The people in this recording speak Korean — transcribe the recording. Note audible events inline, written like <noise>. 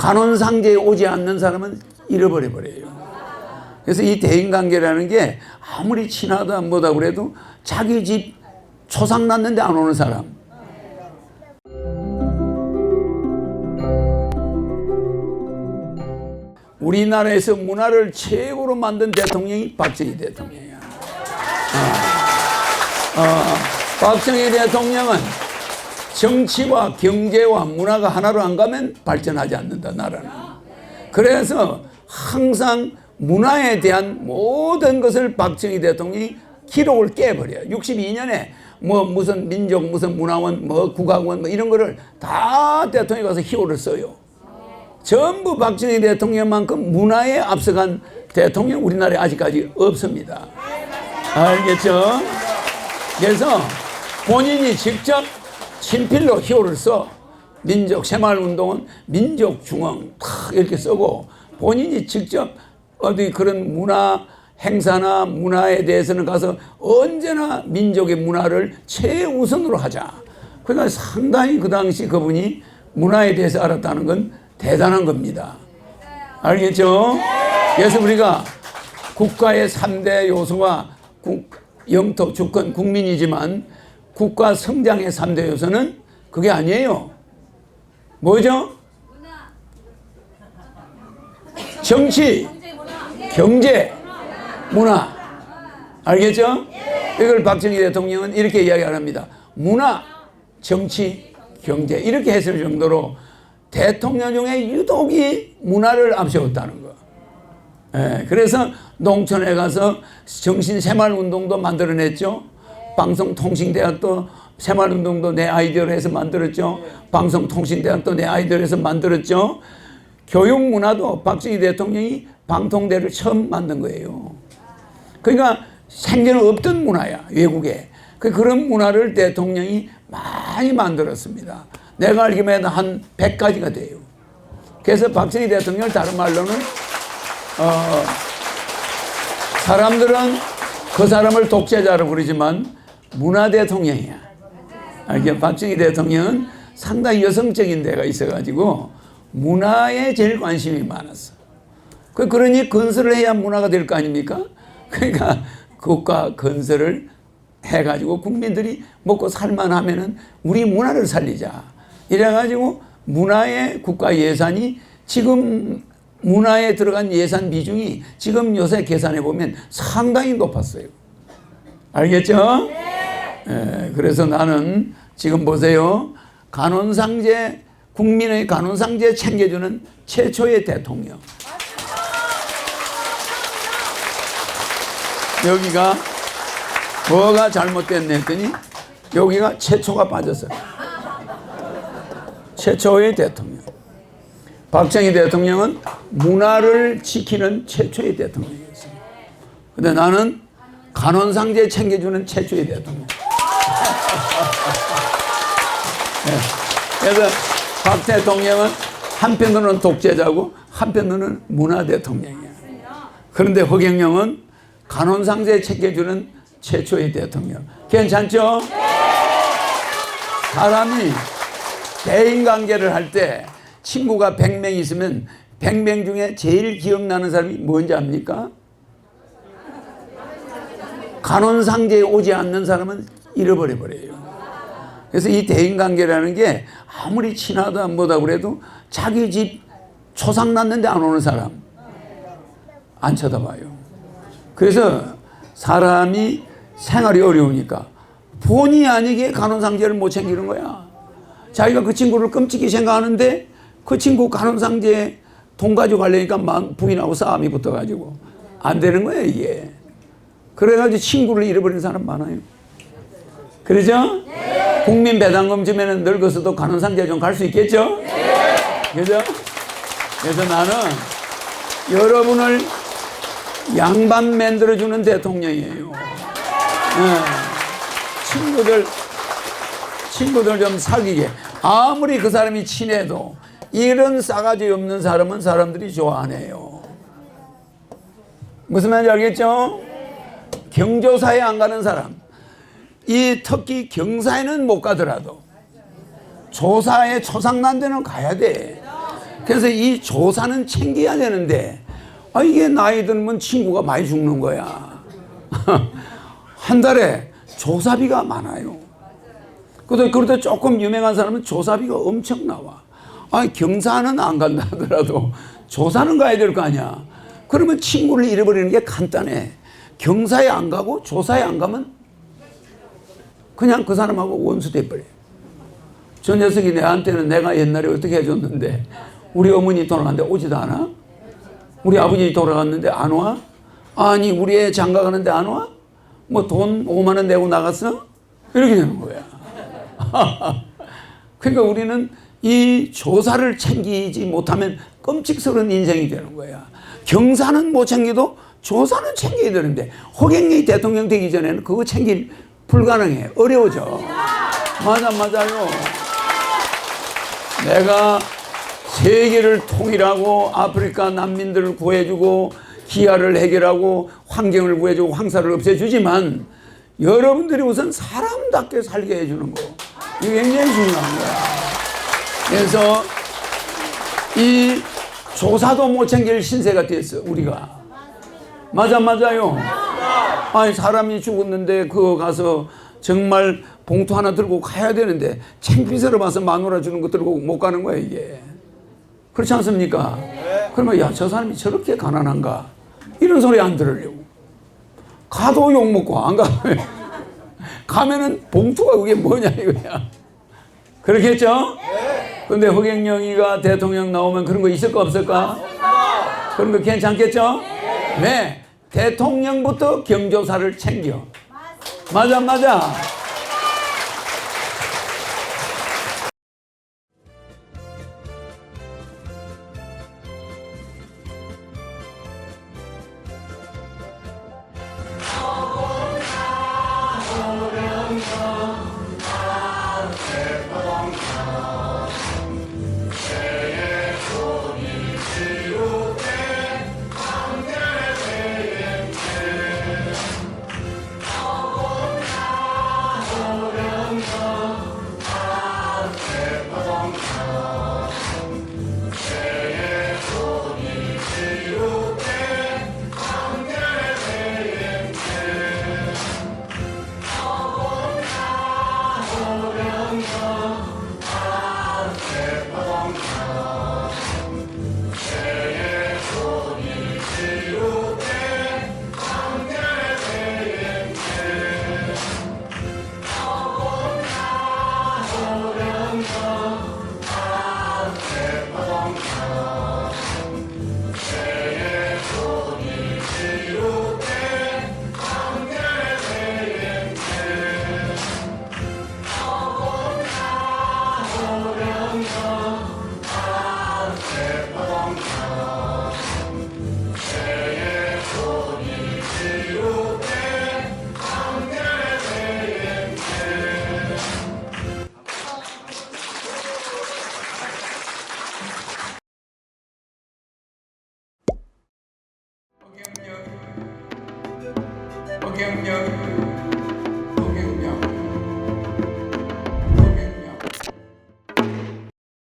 간혼상제에 오지 않는 사람은 잃어버려 버려요. 그래서 이 대인관계라는 게 아무리 친하다 뭐다 그래도 자기 집 초상 났는데 안 오는 사람. 우리나라에서 문화를 최고로 만든 대통령이 박정희 대통령이야. 어, 어, 박정희 대통령은 정치와 경제와 문화가 하나로 안 가면 발전하지 않는다, 나라는. 그래서 항상 문화에 대한 모든 것을 박정희 대통령이 기록을 깨버려요. 62년에 뭐 무슨 민족, 무슨 문화원, 뭐 국악원 뭐 이런 거를 다 대통령이 가서 희호를 써요. 전부 박정희 대통령만큼 문화에 앞서간 대통령 우리나라에 아직까지 없습니다. 알겠죠? 그래서 본인이 직접 친필로 희호를 써 민족 새마을운동은 민족중앙 탁 이렇게 쓰고 본인이 직접 어디 그런 문화 행사나 문화에 대해서는 가서 언제나 민족의 문화를 최우선으로 하자. 그러니까 상당히 그 당시 그분이 문화에 대해서 알았다는 건 대단한 겁니다. 알겠죠? 그래서 우리가 국가의 3대 요소가 국, 영토, 주권, 국민이지만 국가 성장의 3대 요소는 그게 아니에요. 뭐죠? 정치, 경제, 문화. 알겠죠? 이걸 박정희 대통령은 이렇게 이야기를 합니다. 문화, 정치, 경제. 이렇게 했을 정도로 대통령 중에 유독이 문화를 앞세웠다는 거. 예, 그래서 농촌에 가서 정신 새마을 운동도 만들어냈죠. 방송통신대학도 새마을 운동도 내 아이디어로 해서 만들었죠. 방송통신대학도 내 아이디어로 해서 만들었죠. 교육 문화도 박정희 대통령이 방통대를 처음 만든 거예요. 그러니까 생전에 없던 문화야, 외국에. 그 그런 문화를 대통령이 많이 만들었습니다. 내가 해도 한 100가지가 돼요. 그래서 박정희 대통령을 다른 말로는, 어, 사람들은 그 사람을 독재자로 부르지만 문화 대통령이야. 알게 박정희 대통령은 상당히 여성적인 데가 있어가지고 문화에 제일 관심이 많았어. 그 그러니 건설을 해야 문화가 될 거 아닙니까? 그러니까 국가 건설을 해가지고 국민들이 먹고 살만하면은 우리 문화를 살리자. 이래가지고 문화의 국가 예산이 지금 문화에 들어간 예산 비중이 지금 요새 계산해 보면 상당히 높았어요. 알겠죠? 예, 그래서 나는 지금 보세요. 간혼상제, 국민의 간혼상제 챙겨주는 최초의 대통령. 여기가 뭐가 잘못됐네 했더니 여기가 최초가 빠졌어요. 최초의 대통령. 박정희 대통령은 문화를 지키는 최초의 대통령이었어요. 근데 나는 간혼상제 챙겨주는 최초의 대통령. 그래서 박 대통령은 한편으로는 독재자고 한편으로는 문화 대통령이야. 그런데 허경영은 간혼상제 챙겨주는 최초의 대통령. 괜찮죠? 사람이 대인관계를 할 때 친구가 100명 있으면 100명 중에 제일 기억나는 사람이 뭔지 압니까? 간혼상제에 오지 않는 사람은 잃어버려 버려요. 그래서 이 대인 관계라는 게 아무리 친하다 뭐다 그래도 자기 집 초상 났는데 안 오는 사람 안 쳐다봐요. 그래서 사람이 생활이 어려우니까 본의 아니게 간혼상제를 못 챙기는 거야. 자기가 그 친구를 끔찍히 생각하는데 그 친구 간혼상제 돈 가지고 가려니까 막 부인하고 싸움이 붙어가지고 안 되는 거야 이게. 그래가지고 친구를 잃어버리는 사람 많아요. 그러죠? 국민 배당금 주면은 늙어서도 간혼상제 좀갈 수 있겠죠? 그죠? 그래서 나는 여러분을 양반 만들어주는 대통령이에요. 네. 친구들, 친구들 좀 사귀게. 아무리 그 사람이 친해도 이런 싸가지 없는 사람은 사람들이 좋아 안 해요. 무슨 말인지 알겠죠? 경조사에 안 가는 사람. 이 특히 경사에는 못 가더라도 조사에 초상난 데는 가야 돼. 그 그래서 이 조사는 챙겨야 되는데 아 이게 나이 들면 친구가 많이 죽는 거야. <laughs> 한 달에 조사비가 많아요. 그래도 그래도 조금 유명한 사람은 조사비가 엄청 나와. 아 경사는 안 간다 하더라도 조사는 가야 될 거 아니야. 그러면 친구를 잃어버리는 게 간단해. 경사에 안 가고 조사에 안 가면 그냥 그 사람하고 원수 돼버려. 저 녀석이 내한테는 내가 옛날에 어떻게 해줬는데 우리 어머니 돌아갔는데 오지도 않아? 우리 아버지 돌아갔는데 안 와? 아니 우리 애 장가 가는데 안 와? 뭐 돈 5만 원 내고 나갔어? 이렇게 되는 거야. <laughs> 그러니까 우리는 이 조사를 챙기지 못하면 끔찍스러운 인생이 되는 거야. 경사는 못 챙겨도 조사는 챙겨야 되는데 허경영이 대통령 되기 전에는 그거 챙길 불가능해. 어려워져. 맞아, 맞아요. 내가 세계를 통일하고 아프리카 난민들을 구해주고 기아를 해결하고 환경을 구해주고 황사를 없애주지만 여러분들이 우선 사람답게 살게 해주는 거 이게 굉장히 중요한 거야. 그래서 이 조사도 못 챙길 신세가 됐어 우리가 맞아 맞아요. 아니 사람이 죽었는데 그거 가서 정말 봉투 하나 들고 가야 되는데 챙피스러 봐서 마누라 주는 거 들고 못 가는 거야 이게. 그렇지 않습니까? 그러면 야 저 사람이 저렇게 가난한가 이런 소리 안 들으려고 가도 욕 먹고 안 가면 <laughs> 가면은 봉투가 그게 뭐냐 이거야. 그렇겠죠? 근데 허경영이가 대통령 나오면 그런 거 있을까 없을까? 그런 거 괜찮겠죠? 네. 대통령부터 경조사를 챙겨. 맞아, 맞아.